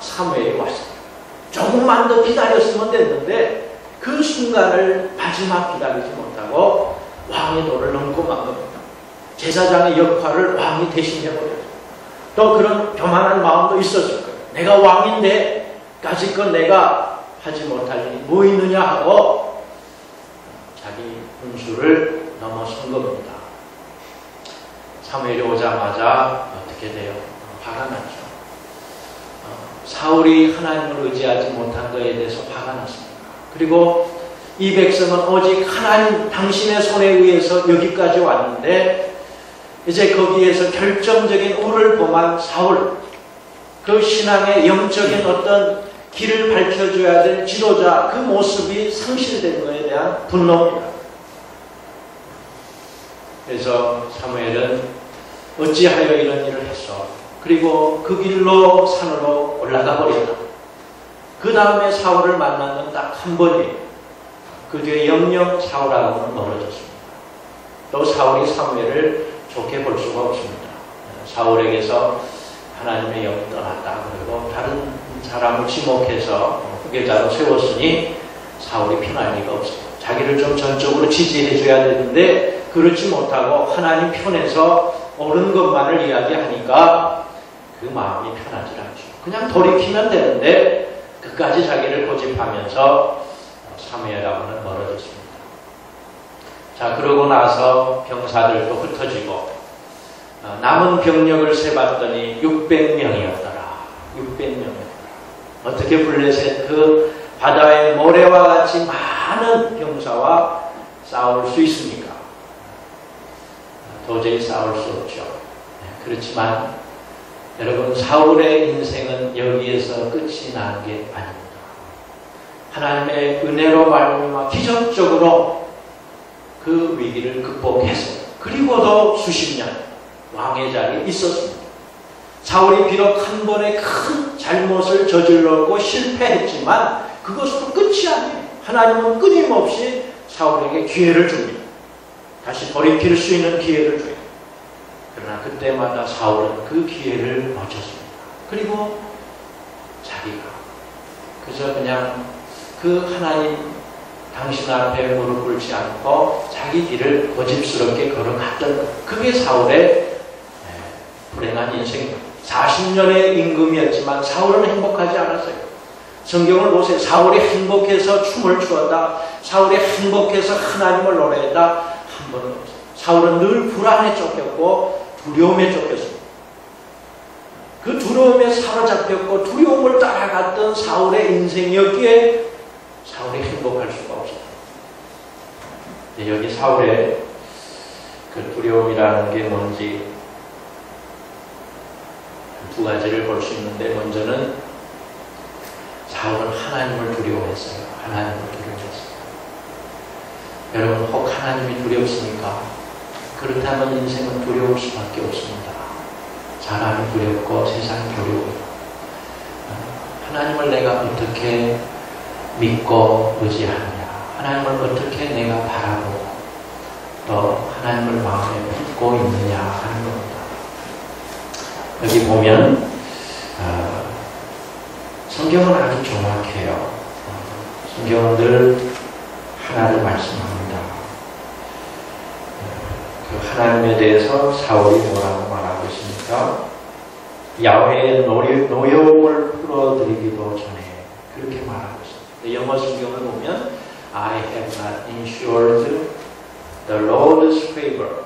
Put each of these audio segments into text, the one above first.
사무엘이 왔습니다. 조금만 더 기다렸으면 됐는데 그 순간을 마지막 기다리지 못하고 왕의 도를 넘고 만 겁니다. 제사장의 역할을 왕이 대신해버렸어요. 또 그런 교만한 마음도 있었을 거예요. 내가 왕인데 까짓건 내가 하지 못할 일이 뭐 있느냐 하고 자기 분수를 넘어선 겁니다. 사무엘이 오자마자 어떻게 돼요? 화가 났죠. 사울이 하나님을 의지하지 못한 것에 대해서 화가 났습니다. 그리고 이 백성은 오직 하나님 당신의 손에 의해서 여기까지 왔는데 이제 거기에서 결정적인 우를 범한 사울 그 신앙의 영적인 어떤 길을 밝혀줘야 될 지도자 그 모습이 상실된 것에 대한 분노입니다. 그래서 사무엘은 어찌하여 이런 일을 했어? 그리고 그 길로 산으로 올라가 버렸다. 그 다음에 사울을 만나는 딱한 번이에요. 그 뒤에 영영 사울하고는 멀어졌습니다. 또 사울이 사무엘을 좋게 볼 수가 없습니다. 사울에게서 하나님의 영이 떠났다. 그리고 다른 사람을 지목해서 후계자로 세웠으니 사울이 편할 리가 없어요. 자기를 좀 전적으로 지지해 줘야 되는데 그렇지 못하고 하나님 편에서 옳은 것만을 이야기하니까 그 마음이 편하지 않죠. 그냥 돌이키면 되는데 끝까지 자기를 고집하면서 사무엘하고는 멀어졌습니다. 자 그러고 나서 병사들도 흩어지고 남은 병력을 세봤더니 600명이었더라. 600명이었더라. 어떻게 블레셋 그 바다의 모래와 같이 많은 병사와 싸울 수 있습니까? 도저히 싸울 수 없죠. 그렇지만 여러분 사울의 인생은 여기에서 끝이 나는 게 아닙니다. 하나님의 은혜로 말미암아 기적적으로 그 위기를 극복해서 그리고도 수십 년 왕의 자리에 있었습니다. 사울이 비록 한 번의 큰 잘못을 저질렀고 실패했지만 그것으로 끝이 아니에요. 하나님은 끊임없이 사울에게 기회를 줍니다. 다시 돌이킬 수 있는 기회를 줘요. 그러나 그때마다 사울은 그 기회를 놓쳤습니다. 그리고 자기가 그저 그냥 그 하나님 당신 앞에 무릎 꿇지 않고 자기 길을 고집스럽게 걸어갔던 것. 그게 사울의 불행한 인생입니다. 40년의 임금이었지만 사울은 행복하지 않았어요. 성경을 보세요. 사울이 행복해서 춤을 추었다. 사울이 행복해서 하나님을 노래했다. 한 번은. 사울은 늘 불안에 쫓겼고 두려움에 쫓겼습니다. 그 두려움에 사로잡혔고 두려움을 따라갔던 사울의 인생이었기에 사울이 행복할 수가 없었다. 여기 사울의 그 두려움이라는 게 뭔지 두 가지를 볼 수 있는데 먼저는 사울은 하나님을 두려워했어요. 하나님을 두려워했어요. 여러분 혹 하나님이 두렵습니까? 그렇다면 인생은 두려울 수밖에 없습니다. 사람이 두렵고 세상이 두려워요. 하나님을 내가 어떻게 믿고 의지하느냐. 하나님을 어떻게 내가 바라보고 또 하나님을 마음에 품고 있느냐 하는 겁니다. 여기 보면 어, 성경은 아주 정확해요. 어, 성경은 늘 하나를 말씀합니다. 그 하나님에 대해서 사울이 뭐라고 말하고 있습니까? 야훼의 노여움을 풀어드리기도 전에 그렇게 말하고 있습니다. 영어 성경을 보면 I have not ensured the Lord's favor.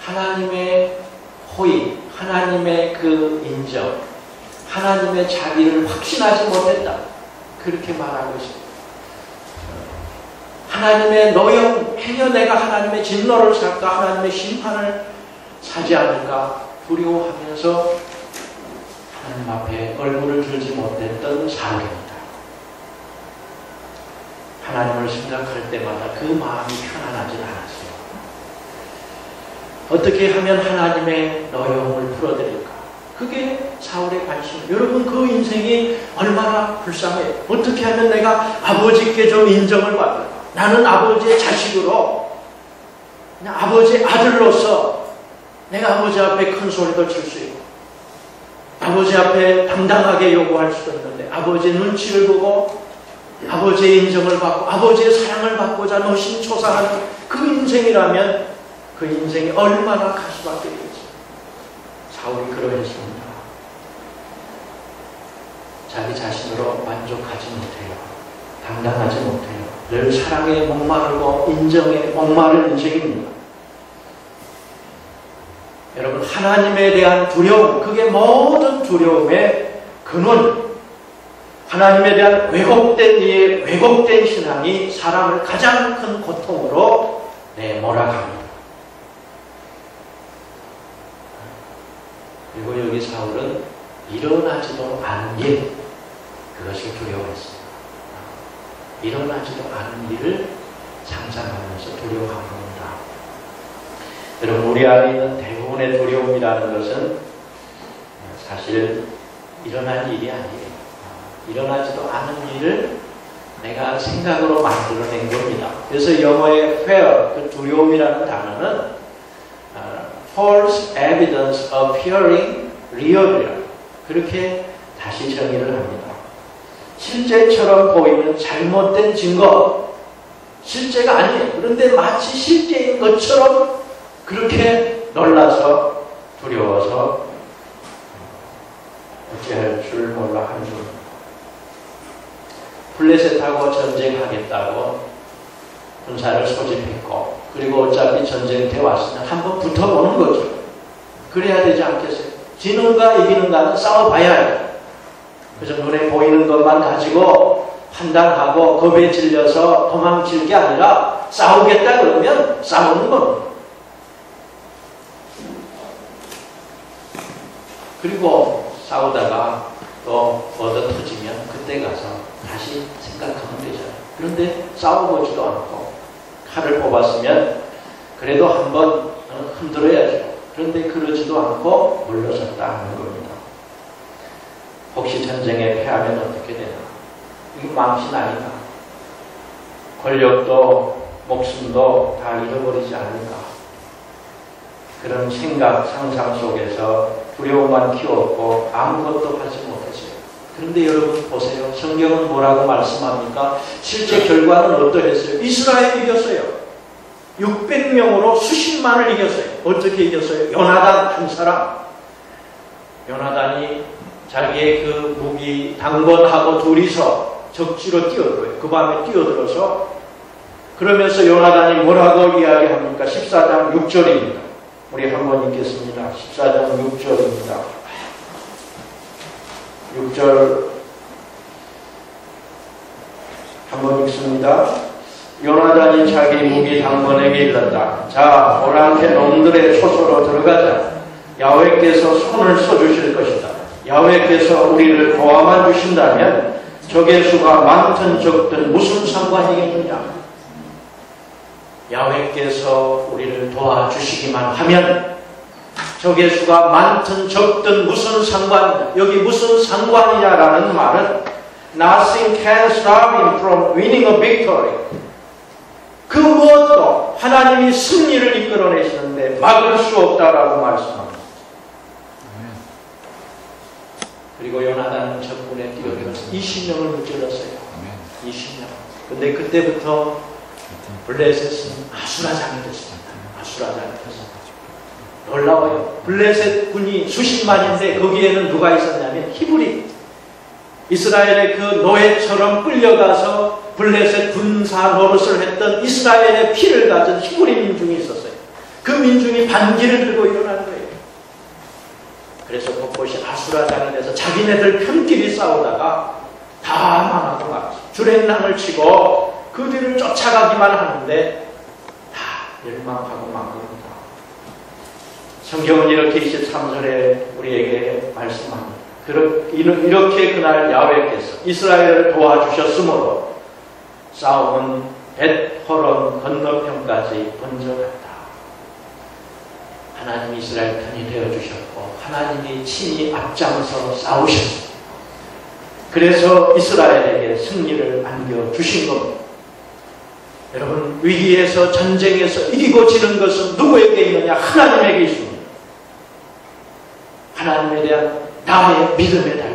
하나님의 호의, 하나님의 그 인정, 하나님의 자비를 확신하지 못했다. 그렇게 말하고 있습니다. 하나님의 노영, 행여 내가 하나님의 진노를 살까, 하나님의 심판을 사지 않을까 두려워하면서 하나님 앞에 얼굴을 들지 못했던 사울입니다. 하나님을 생각할 때마다 그 마음이 편안하지 않았어요. 어떻게 하면 하나님의 노여움을 풀어드릴까? 그게 사울의 관심. 여러분 그 인생이 얼마나 불쌍해요. 어떻게 하면 내가 아버지께 좀 인정을 받을까? 나는 아버지의 자식으로 아버지의 아들로서 내가 아버지 앞에 큰 소리도 칠 수 있고 아버지 앞에 당당하게 요구할 수도 있는데 아버지의 눈치를 보고 아버지의 인정을 받고 아버지의 사랑을 받고자 노심초사하는 그 인생이라면 그 인생이 얼마나 가시밭길이겠지. 사울이 그러했습니다. 자기 자신으로 만족하지 못해요. 당당하지 못해요. 늘 사랑에 목마르고 인정에 목마른 인생입니다. 여러분 하나님에 대한 두려움 그게 모든 두려움의 근원 하나님에 대한 왜곡된 이의 왜곡된 신앙이 사람을 가장 큰 고통으로 내몰아갑니다. 그리고 여기 사울은 일어나지도 않은 일 그것을 두려워했습니다. 일어나지도 않은 일을 상상하면서 두려워한 겁니다. 여러분 우리 안에 있는 대부분의 두려움이라는 것은 사실 일어난 일이 아니에요. 일어나지도 않은 일을 내가 생각으로 만들어낸 겁니다. 그래서 영어의 fear, 그 두려움이라는 단어는 uh, false evidence appearing real이라 그렇게 다시 정의를 합니다. 실제처럼 보이는 잘못된 증거, 실제가 아니에요. 그런데 마치 실제인 것처럼 그렇게 놀라서 두려워서 어찌할 줄 몰라 하는 중. 플레셋하고 전쟁하겠다고 군사를 소집했고 그리고 어차피 전쟁 때 왔으면 한번 붙어보는 거죠. 그래야 되지 않겠어요? 지는가 이기는가는 싸워봐야 해요. 그래서 눈에 보이는 것만 가지고 판단하고 겁에 질려서 도망칠 게 아니라 싸우겠다 그러면 싸우는 겁니다. 그리고 싸우다가 또 얻어 터지면 그때 가서 다시 생각하면 되잖아요. 그런데 싸워보지도 않고 칼을 뽑았으면 그래도 한번 흔들어야죠. 그런데 그러지도 않고 물러섰다 하는 겁니다. 혹시 전쟁에 패하면 어떻게 되나? 이거 망신 아닌가? 권력도 목숨도 다 잃어버리지 않을까? 그런 생각, 상상 속에서 두려움만 키웠고 아무것도 하지 못했어요. 그런데 여러분 보세요. 성경은 뭐라고 말씀합니까? 실제 결과는 어떠했어요? 이스라엘 이겼어요. 600명으로 수십만을 이겼어요. 어떻게 이겼어요? 요나단 한 사람. 요나단이 자기의 그 무기 당번하고 둘이서 적지로 뛰어들어요. 그 밤에 뛰어들어서 그러면서 요나단이 뭐라고 이야기합니까? 14장 6절입니다. 우리 한번 읽겠습니다. 14장 6절입니다. 6절 한번 읽습니다. 요나단이 자기 무기 당번에게 일렀다. 자, 오랑캐 놈들의 초소로 들어가자. 야외께서 손을 써주실 것이다. 야외께서 우리를 도와만 주신다면 적의 수가 많든 적든 무슨 상관이겠느냐? 야외께서 우리를 도와주시기만 하면 적의 수가 많든 적든 무슨 상관이냐 여기 무슨 상관이냐라는 말은 Nothing can stop him from winning a victory 그 무엇도 하나님이 승리를 이끌어내시는데 막을 수 없다라고 말씀합니다. 그리고 요나단은 적군에 뛰어들어서 20명을 무찔렀어요. 20명. 근데 그때부터 블레셋은 아수라장이 됐습니다. 아수라장이 됐습니다. 놀라워요. 블레셋 군이 수십만인데 거기에는 누가 있었냐면 히브리. 이스라엘의 그 노예처럼 끌려가서 블레셋 군사 노릇을 했던 이스라엘의 피를 가진 히브리 민중이 있었어요. 그 민중이 반기를 들고 일어난 거예요. 그래서 곳곳이 아수라장이 돼서 자기네들 편끼리 싸우다가 다 망하고 막 주랭랑을 치고 그 뒤를 쫓아가기만 하는데 다 멸망하고 만 겁니다. 성경은 이렇게 23절에 우리에게 말씀합니다. 이렇게 그날 야외께서 이스라엘을 도와주셨으므로 싸움은 벳호론 건너편까지 번져갔다. 하나님 이스라엘 편이 되어주셨고 하나님이 친히 앞장서 싸우셨습니다. 그래서 이스라엘에게 승리를 안겨주신 겁니다. 여러분 위기에서 전쟁에서 이기고 지는 것은 누구에게 있느냐? 하나님에게 있습니다. 하나님에 대한 나의 믿음의 달